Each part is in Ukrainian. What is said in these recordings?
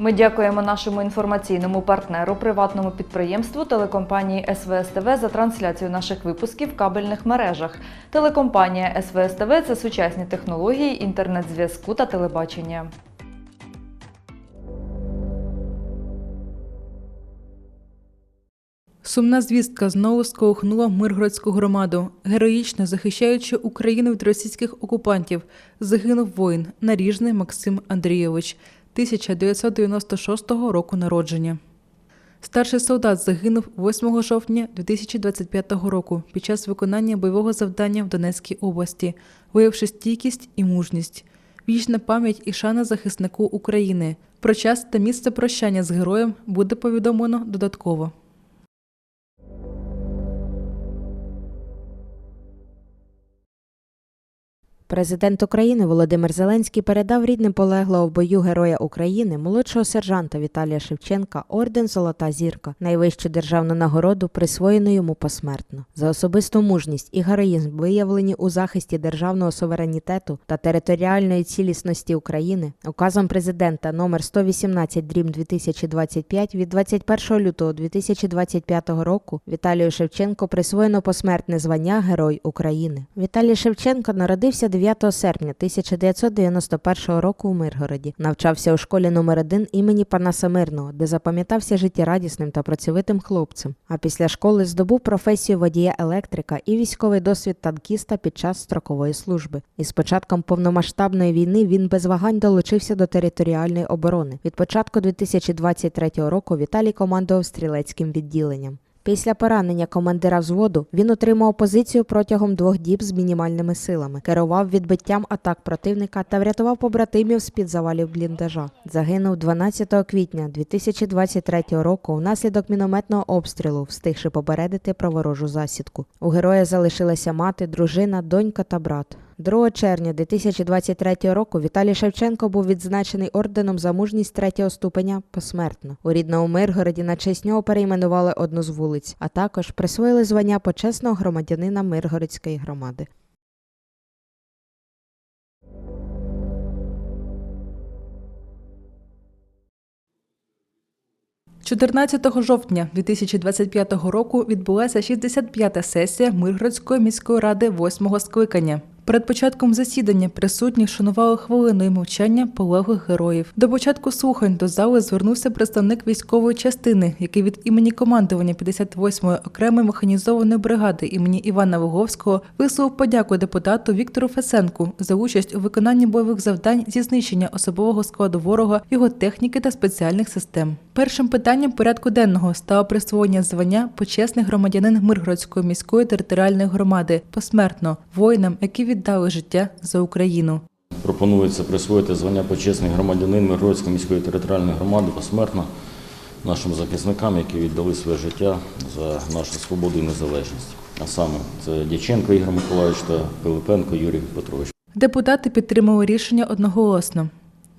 Ми дякуємо нашому інформаційному партнеру, приватному підприємству телекомпанії СВСТВ за трансляцію наших випусків в кабельних мережах. Телекомпанія СВСТВ – це сучасні технології інтернет-зв'язку та телебачення. Сумна звістка знову сколихнула Миргородську громаду. Героїчно захищаючи Україну від російських окупантів, загинув воїн Наріжний Максим Андрійович 1996 року народження. Старший солдат загинув 8 жовтня 2025 року під час виконання бойового завдання в Донецькій області, виявивши стійкість і мужність. Вічна пам'ять і шана захиснику України. Про час та місце прощання з героєм буде повідомлено додатково. Президент України Володимир Зеленський передав рідним полеглого в бою Героя України молодшого сержанта Віталія Шевченка орден Золота зірка, найвищу державну нагороду, присвоєну йому посмертно. За особисту мужність і героїзм, виявлені у захисті державного суверенітету та територіальної цілісності України, указом президента номер 118 дрім 2025 від 21 лютого 2025 року Віталію Шевченко присвоєно посмертне звання Герой України. Віталій Шевченко народився 9 серпня 1991 року у Миргороді. Навчався у школі номер 1 імені Панаса Мирного, де запам'ятався життєрадісним та працьовитим хлопцем. А після школи здобув професію водія електрика і військовий досвід танкіста під час строкової служби. І з початком повномасштабної війни він без вагань долучився до територіальної оборони. Від початку 2023 року Віталій командував стрілецьким відділенням. Після поранення командира взводу він отримав позицію протягом двох діб з мінімальними силами, керував відбиттям атак противника та врятував побратимів з під завалів бліндажа. Загинув 12 квітня 2023 року внаслідок мінометного обстрілу, встигши попередити про ворожу засідку. У героя залишилася мати, дружина, донька та брат. 2 червня 2023 року Віталій Шевченко був відзначений орденом за мужність третього ступеня посмертно. У рідному Миргороді на честь нього перейменували одну з вулиць, а також присвоїли звання почесного громадянина Миргородської громади. 14 жовтня 2025 року відбулася 65-та сесія Миргородської міської ради 8-го скликання. Перед початком засідання присутні вшанували хвилиною мовчання полеглих героїв. До початку слухань до зали звернувся представник військової частини, який від імені командування 58-ї окремої механізованої бригади імені Івана Луговського висловив подяку депутату Віктору Фесенку за участь у виконанні бойових завдань зі знищення особового складу ворога, його техніки та спеціальних систем. Першим питанням порядку денного стало присвоєння звання почесний громадянин Миргородської міської територіальної громади посмертно воїнам, які віддали життя за Україну. Пропонується присвоїти звання почесний громадянин Миргородської міської територіальної громади посмертно нашим захисникам, які віддали своє життя за нашу свободу і незалежність. А саме це Дяченко Ігор Миколаївич та Пилипенко Юрій Петрович. Депутати підтримали рішення одноголосно.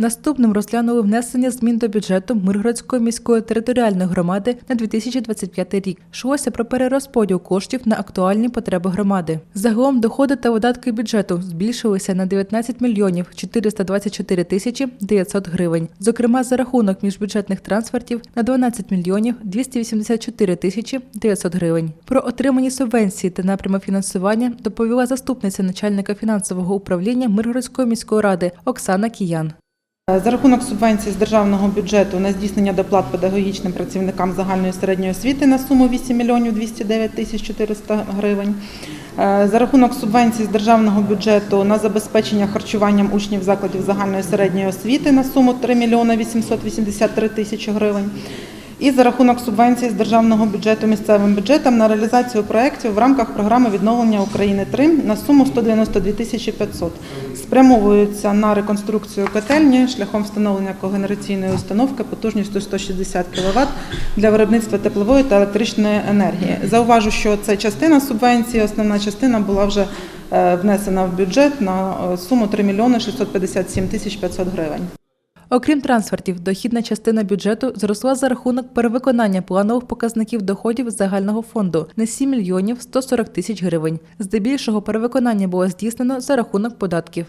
Наступним розглянули внесення змін до бюджету Миргородської міської територіальної громади на 2025 рік. Йшлося про перерозподіл коштів на актуальні потреби громади. Загалом доходи та видатки бюджету збільшилися на 19 мільйонів 424 тисячі 900 гривень. Зокрема, за рахунок міжбюджетних трансфертів на 12 мільйонів 284 тисячі 900 гривень. Про отримані субвенції та напрями фінансування доповіла заступниця начальника фінансового управління Миргородської міської ради Оксана Киян. За рахунок субвенції з державного бюджету на здійснення доплат педагогічним працівникам загальної середньої освіти на суму 8 мільйонів 209 тисяч 400 гривень. Е, За рахунок субвенцій з державного бюджету на забезпечення харчуванням учнів закладів загальної середньої освіти на суму 3 мільйони 883 тисячі гривень. І за рахунок субвенцій з державного бюджету місцевим бюджетам на реалізацію проєктів в рамках програми відновлення України 3 на суму 192 тисячі 500 спрямовуються на реконструкцію котельні шляхом встановлення когенераційної установки потужністю 160 кВт для виробництва теплової та електричної енергії. Зауважу, що це частина субвенції, основна частина була вже е, внесена в бюджет на е, суму 3 мільйони 657 тисяч 500 гривень. Окрім трансфертів, дохідна частина бюджету зросла за рахунок перевиконання планових показників доходів загального фонду на 7 мільйонів 140 тисяч гривень. Здебільшого перевиконання було здійснено за рахунок податків.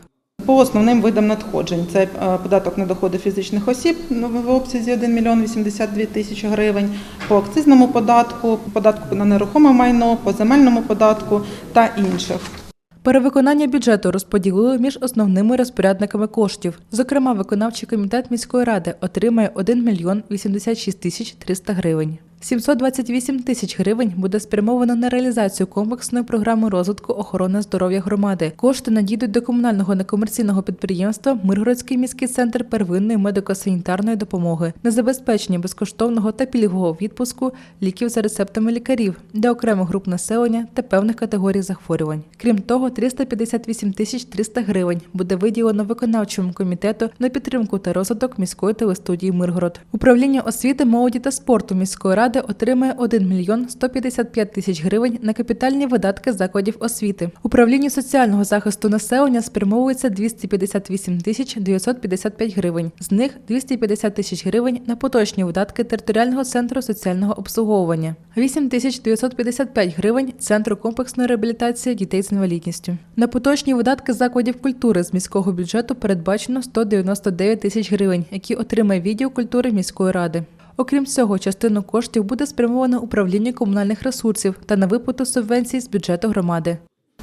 По основним видам надходжень це е, податок на доходи фізичних осіб ну, в обсязі 1 мільйон 82 тисячі гривень, по акцизному податку, податку на нерухоме майно, по земельному податку та інших. Перевиконання бюджету розподілили між основними розпорядниками коштів. Зокрема, виконавчий комітет міської ради отримає 1 мільйон 86 тисяч 300 гривень. 728 тисяч гривень буде спрямовано на реалізацію комплексної програми розвитку охорони здоров'я громади. Кошти надійдуть до комунального некомерційного підприємства Миргородський міський центр первинної медико-санітарної допомоги на забезпечення безкоштовного та пільгового відпуску ліків за рецептами лікарів для окремих груп населення та певних категорій захворювань. Крім того, 358 тисяч 300 гривень буде виділено виконавчому комітету на підтримку та розвиток міської телестудії Миргород. Управління освіти, молоді та спорту міської ради отримає 1 мільйон 155 тисяч гривень на капітальні видатки закладів освіти. Управлінню соціального захисту населення спрямовується 258 тисяч 955 гривень. З них 250 тисяч гривень на поточні видатки територіального центру соціального обслуговування, 8 тисяч 955 гривень центру комплексної реабілітації дітей з інвалідністю. На поточні видатки закладів культури з міського бюджету передбачено 199 тисяч гривень, які отримає відділ культури міської ради. Окрім цього, частину коштів буде спрямовано управлінню комунальних ресурсів та на виплату субвенцій з бюджету громади.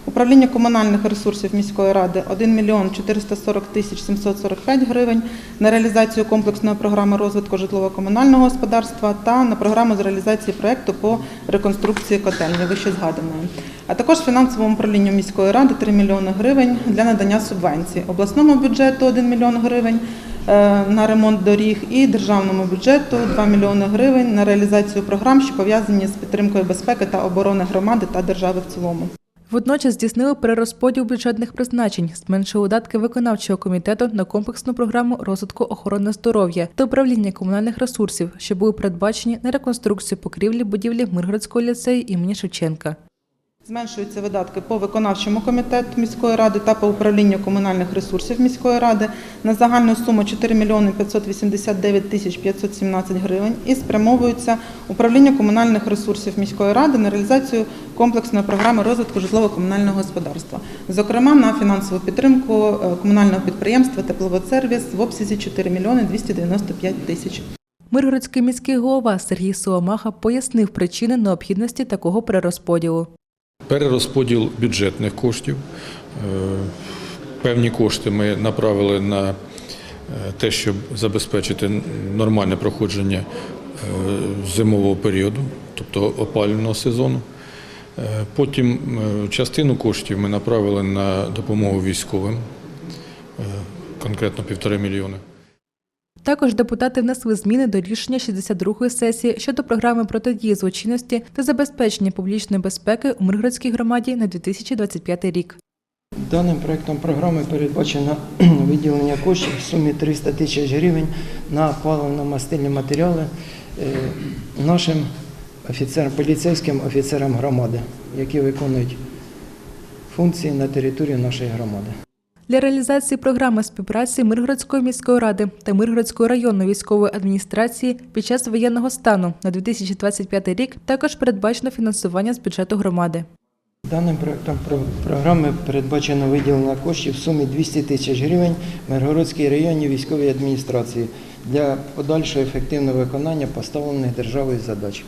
Управління комунальних ресурсів міської ради 1 мільйон 440 тисяч 745 гривень на реалізацію комплексної програми розвитку житлово-комунального господарства та на програму з реалізації проекту по реконструкції котельні вище згаданої. А також фінансовому управлінню міської ради 3 мільйони гривень для надання субвенцій, обласному бюджету 1 мільйон гривень на ремонт доріг і державному бюджету 2 мільйони гривень на реалізацію програм, що пов'язані з підтримкою безпеки та оборони громади та держави в цілому. Водночас здійснили перерозподіл бюджетних призначень, зменшили видатки виконавчого комітету на комплексну програму розвитку охорони здоров'я та управління комунальних ресурсів, що були передбачені на реконструкцію покрівлі будівлі Миргородського ліцею імені Шевченка. Зменшуються видатки по виконавчому комітету міської ради та по управлінню комунальних ресурсів міської ради на загальну суму 4 мільйони 589 тисяч 517 гривень і спрямовуються управлінню комунальних ресурсів міської ради на реалізацію комплексної програми розвитку житлово-комунального господарства, зокрема на фінансову підтримку е, комунального підприємства Тепловодсервіс в обсязі 4 мільйони 295 тисяч. Миргородський міський голова Сергій Соломаха пояснив причини необхідності такого перерозподілу. Перерозподіл бюджетних коштів. Е, Певні кошти ми направили на е, те, щоб забезпечити нормальне проходження е, зимового періоду, тобто опалювального сезону. Потім частину коштів ми направили на допомогу військовим, конкретно півтори мільйони. Також депутати внесли зміни до рішення 62-ї сесії щодо програми протидії злочинності та забезпечення публічної безпеки у Миргородській громаді на 2025 рік. Даним проектом програми передбачено виділення коштів в сумі 300 тисяч гривень на паливно-мастильні матеріали е, нашим офіцерам, поліцейським офіцерам громади, які виконують функції на території нашої громади. Для реалізації програми співпраці Миргородської міської ради та Миргородської районної військової адміністрації під час воєнного стану на 2025 рік також передбачено фінансування з бюджету громади. Даним проектом програми передбачено виділення коштів в сумі 200 тисяч гривень Миргородській районній військовій адміністрації для подальшого ефективного виконання поставлених державою задач.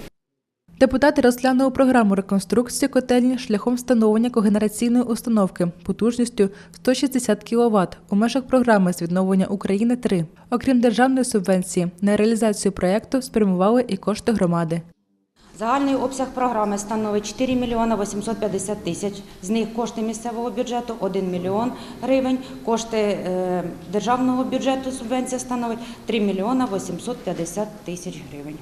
Депутати розглянули програму реконструкції котельні шляхом встановлення когенераційної установки потужністю 160 кВт у межах програми з відновлення України 3 Окрім державної субвенції, на реалізацію проєкту спрямували і кошти громади. Загальний обсяг програми становить 4 мільйона 850 тисяч. З них кошти місцевого бюджету 1 мільйон гривень, кошти е, державного бюджету субвенція становить 3 мільйона 850 тисяч гривень.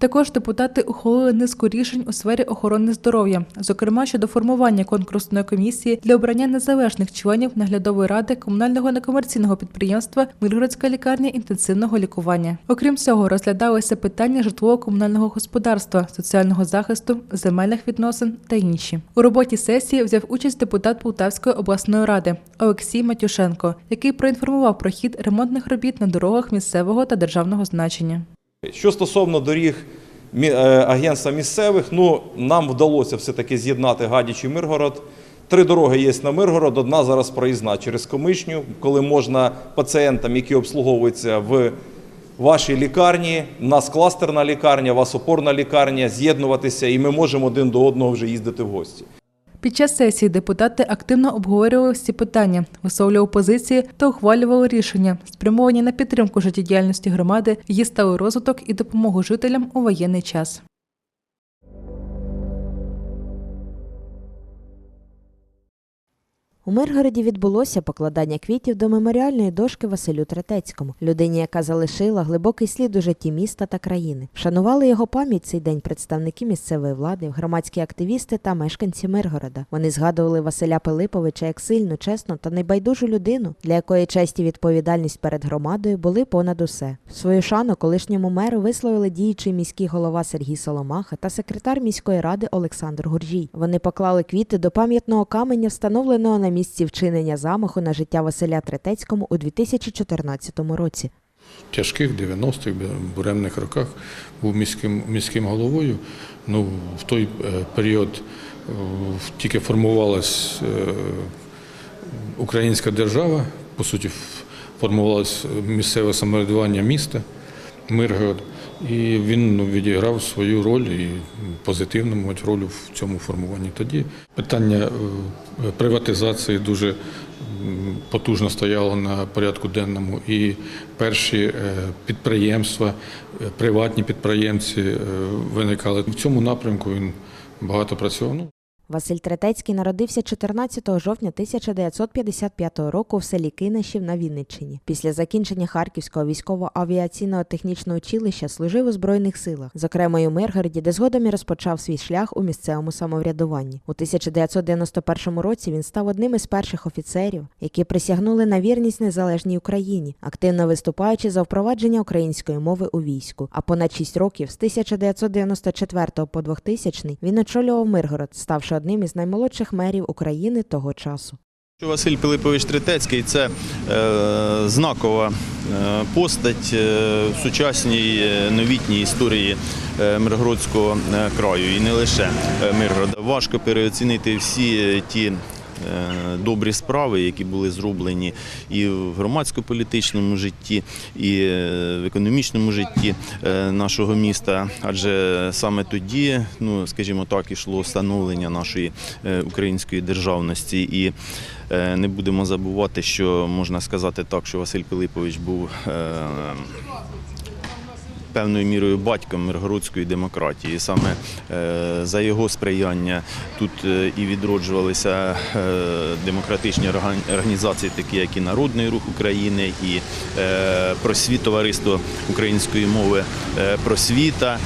Також депутати ухвалили низку рішень у сфері охорони здоров'я, зокрема щодо формування конкурсної комісії для обрання незалежних членів наглядової ради комунального некомерційного підприємства Миргородська лікарня інтенсивного лікування. Окрім цього, розглядалися питання житлово-комунального господарства, соціального захисту, земельних відносин та інші. У роботі сесії взяв участь депутат Полтавської обласної ради Олексій Матюшенко, який проінформував про хід ремонтних робіт на дорогах місцевого та державного значення. Що стосовно доріг е, агентства місцевих, ну нам вдалося все-таки з'єднати Гадяч і Миргород. Три дороги є на Миргород, одна зараз проїзна через Комишню, коли можна пацієнтам, які обслуговуються в вашій лікарні, в нас кластерна лікарня, у вас опорна лікарня, з'єднуватися, і ми можемо один до одного вже їздити в гості. Під час сесії депутати активно обговорювали всі питання, висловлювали позиції та ухвалювали рішення, спрямовані на підтримку життєдіяльності громади, її сталий розвиток і допомогу жителям у воєнний час. У Миргороді відбулося покладання квітів до меморіальної дошки Василю Третецькому, людині, яка залишила глибокий слід у житті міста та країни. Вшанували його пам'ять цей день представники місцевої влади, громадські активісти та мешканці Миргорода. Вони згадували Василя Пилиповича як сильну, чесну та небайдужу людину, для якої честь і відповідальність перед громадою були понад усе. Свою шану колишньому меру висловили діючий міський голова Сергій Соломаха та секретар міської ради Олександр Гуржій. Вони поклали квіти до пам'ятного каменя, встановленого на місці вчинення замаху на життя Василя Третецькому у 2014 році. В тяжких 90-х буремних роках був міським, міським головою. Ну, в той е, період е, тільки формувалась е, українська держава, по суті, формувалось місцеве самоврядування міста Миргород. І він ну, відіграв свою роль і позитивну мабуть, роль в цьому формуванні. Тоді питання е, приватизації дуже потужно стояло на порядку денному. І перші е, підприємства, е, приватні підприємці виникали. В цьому напрямку він багато працював. Василь Третецький народився 14 жовтня 1955 року в селі Кинешів на Вінниччині. Після закінчення Харківського військово-авіаційного технічного училища служив у Збройних силах, зокрема й у Миргороді, де згодом і розпочав свій шлях у місцевому самоврядуванні. У 1991 році він став одним із перших офіцерів, які присягнули на вірність незалежній Україні, активно виступаючи за впровадження української мови у війську. А понад 6 років з 1994 по 2000 він очолював Миргород, ставши одним із наймолодших мерів України того часу. Василь Пилипович Третецький це е, знакова е, постать е, в сучасній новітній історії Миргородського краю і не лише Миргорода. Важко переоцінити всі ті добрі справи, які були зроблені і в громадсько-політичному житті, і е, в економічному житті е, нашого міста. Адже саме тоді, ну скажімо так, ішло становлення нашої е, української державності. І е, не будемо забувати, що можна сказати так, що Василь Пилипович був е, певною мірою батьком миргородської демократії. Саме е, за його сприяння тут е, і відроджувалися е, демократичні організації, такі як і Народний рух України, і просвіт товариство української мови просвіта.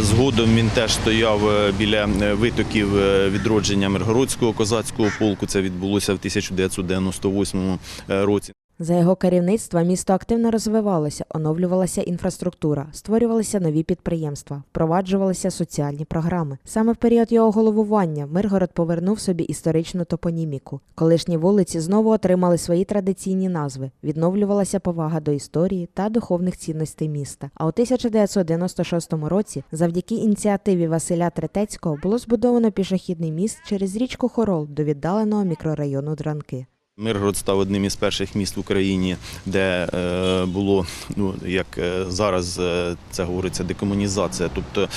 Згодом він теж стояв біля витоків відродження Миргородського козацького полку. Це відбулося в 1998 році. За його керівництва місто активно розвивалося, оновлювалася інфраструктура, створювалися нові підприємства, впроваджувалися соціальні програми. Саме в період його головування Миргород повернув собі історичну топоніміку. Колишні вулиці знову отримали свої традиційні назви, відновлювалася повага до історії та духовних цінностей міста. А у 1996 році, завдяки ініціативі Василя Третецького, було збудовано пішохідний міст через річку Хорол до віддаленого мікрорайону Дранки. Миргород став одним із перших міст в Україні, де е, було, ну як е, зараз е, це говориться, декомунізація. Тобто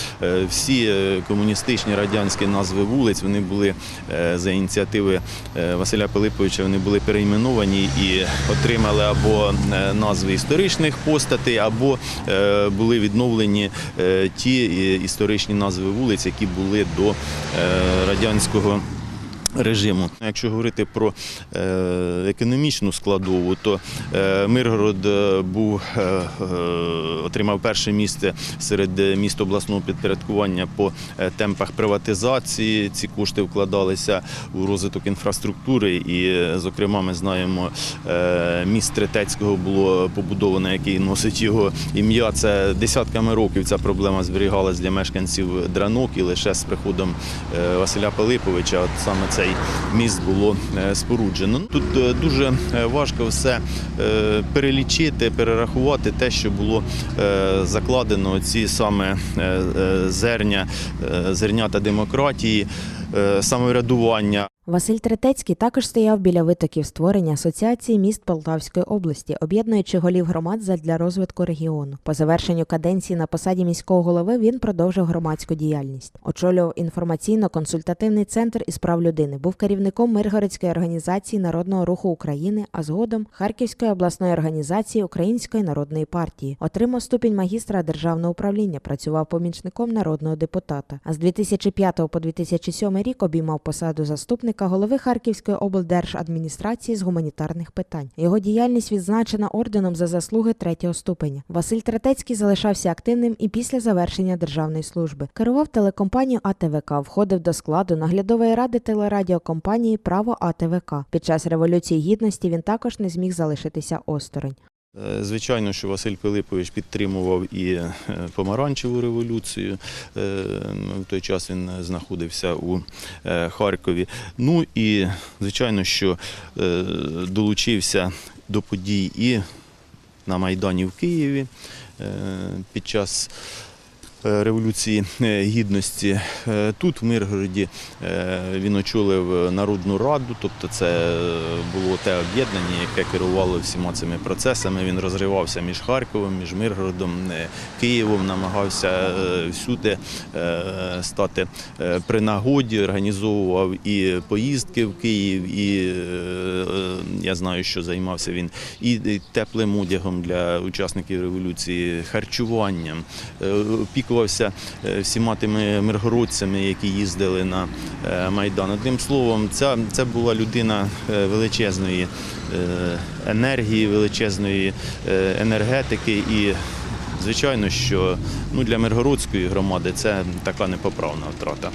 всі комуністичні радянські назви вулиць вони були за ініціативи Василя Пилиповича, вони були перейменовані і отримали або назви історичних постатей, або були відновлені ті історичні назви вулиць, які були до радянського режиму. Якщо говорити про е, економічну складову, то е, Миргород е, був, отримав перше місце серед міст обласного підпорядкування по темпах приватизації. Ці кошти вкладалися у розвиток інфраструктури. І, зокрема, ми знаємо, міст Третецького було побудовано, який носить його ім'я. Це десятками років ця проблема зберігалась для мешканців Дранок, і лише з приходом Василя Пилиповича, от саме цей міст було е, споруджено. Тут е, дуже е, важко все перелічити, перерахувати те, що було закладено ці саме зерня, зернята демократії, самоврядування. Василь Третецький також стояв біля витоків створення Асоціації міст Полтавської області, об'єднуючи голів громад задля розвитку регіону. По завершенню каденції на посаді міського голови він продовжив громадську діяльність. Очолював інформаційно-консультативний центр із прав людини, був керівником Миргородської організації Народного руху України, а згодом Харківської обласної організації Української народної партії. Отримав ступінь магістра державного управління, працював помічником народного депутата. А з 2005 по 2007 рік обіймав посаду заступника голови Харківської облдержадміністрації з гуманітарних питань. Його діяльність відзначена орденом за заслуги третього ступеня. Василь Третецький залишався активним і після завершення державної служби. Керував телекомпанією АТВК, входив до складу наглядової ради телерадіокомпанії Право АТВК. Під час революції гідності він також не зміг залишитися осторонь. Е, Звичайно, що Василь Пилипович підтримував і е, помаранчеву революцію. Е, В той час він знаходився у Харкові. Ну і звичайно, що долучився до подій і на Майдані в Києві під час. Е, Революції е, гідності Е, тут, в Миргороді, він очолив Народну раду, тобто це було те об'єднання, яке керувало всіма цими процесами. Він розривався між Харковом, між Миргородом, Києвом, намагався всюди стати при нагоді, організовував і поїздки в Київ, і я знаю, що займався він і теплим одягом для учасників революції, харчуванням, опікувався е, всіма тими миргородцями, які їздили на е, Майдан. Одним словом, ця, це була людина е, величезної енергії, величезної енергетики і. Звичайно, що ну, для Миргородської громади це така непоправна втрата.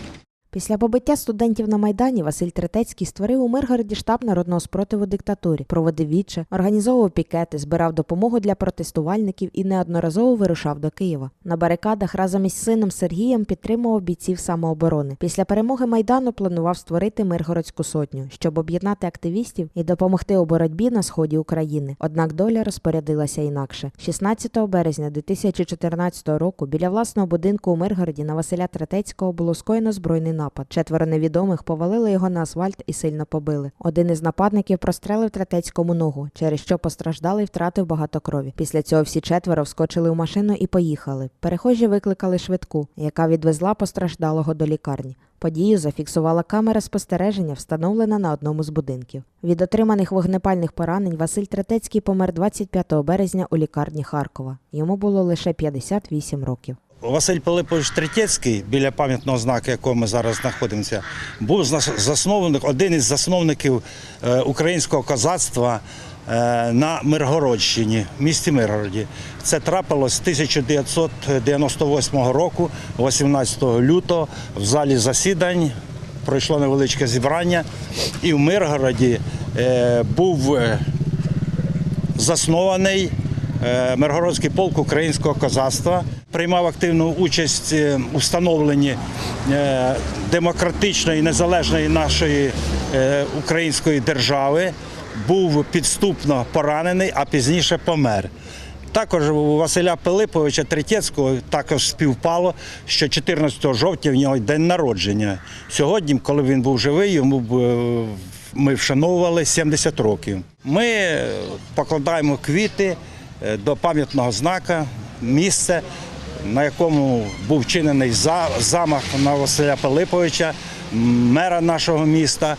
Після побиття студентів на Майдані Василь Третецький створив у Миргороді штаб народного спротиву диктатурі, проводив віче, організовував пікети, збирав допомогу для протестувальників і неодноразово вирушав до Києва. На барикадах разом із сином Сергієм підтримував бійців самооборони. Після перемоги Майдану планував створити Миргородську сотню, щоб об'єднати активістів і допомогти у боротьбі на сході України. Однак доля розпорядилася інакше. 16 березня 2014 року біля власного будинку у Миргороді на Василя Третецького було скоєно збройний напад. Четверо невідомих повалили його на асфальт і сильно побили. Один із нападників прострелив Третецькому ногу, через що постраждалий втратив багато крові. Після цього всі четверо вскочили у машину і поїхали. Перехожі викликали швидку, яка відвезла постраждалого до лікарні. Подію зафіксувала камера спостереження, встановлена на одному з будинків. Від отриманих вогнепальних поранень Василь Третецький помер 25 березня у лікарні Харкова. Йому було лише 58 років. Василь Пилипович Третєцький, біля пам'ятного знаку, якого ми зараз знаходимося, був засновник, один із засновників е, українського козацтва е, на Миргородщині, в місті Миргороді. Це трапилось 1998 року, 18 лютого, в залі засідань. Пройшло невеличке зібрання, і в Миргороді е, був заснований Миргородський полк українського козацтва. Приймав активну участь е, у встановленні е, демократичної незалежної нашої е, української держави. Був підступно поранений, а пізніше помер. Також у Василя Пилиповича Третєцького також співпало, що 14 жовтня в нього день народження. Сьогодні, коли він був живий, йому ми вшановували 70 років. Ми покладаємо квіти до пам'ятного знака, місце, на якому був вчинений за- замах на Василя Пилиповича, мера нашого міста.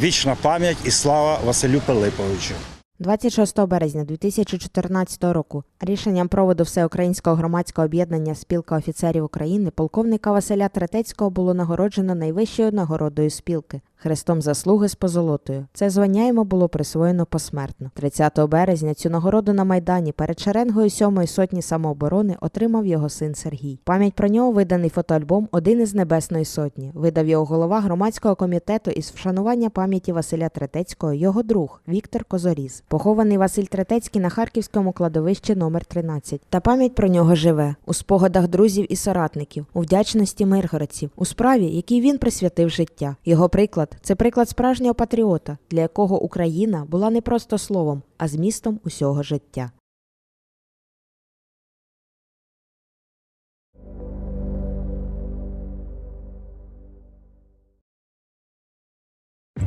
Вічна пам'ять і слава Василю Пилиповичу. 26 березня 2014 року рішенням проводу Всеукраїнського громадського об'єднання Спілка офіцерів України полковника Василя Третецького було нагороджено найвищою нагородою спілки Хрестом заслуги з позолотою. Це звання йому було присвоєно посмертно. 30 березня цю нагороду на Майдані перед шеренгою сьомої сотні самооборони отримав його син Сергій. Пам'ять про нього виданий фотоальбом Один із Небесної Сотні. Видав його голова громадського комітету із вшанування пам'яті Василя Третецького, його друг Віктор Козоріз. Похований Василь Третецький на харківському кладовищі номер 13. Та пам'ять про нього живе у спогадах друзів і соратників, у вдячності миргородців, у справі, якій він присвятив життя. Його приклад це приклад справжнього патріота, для якого Україна була не просто словом, а змістом усього життя.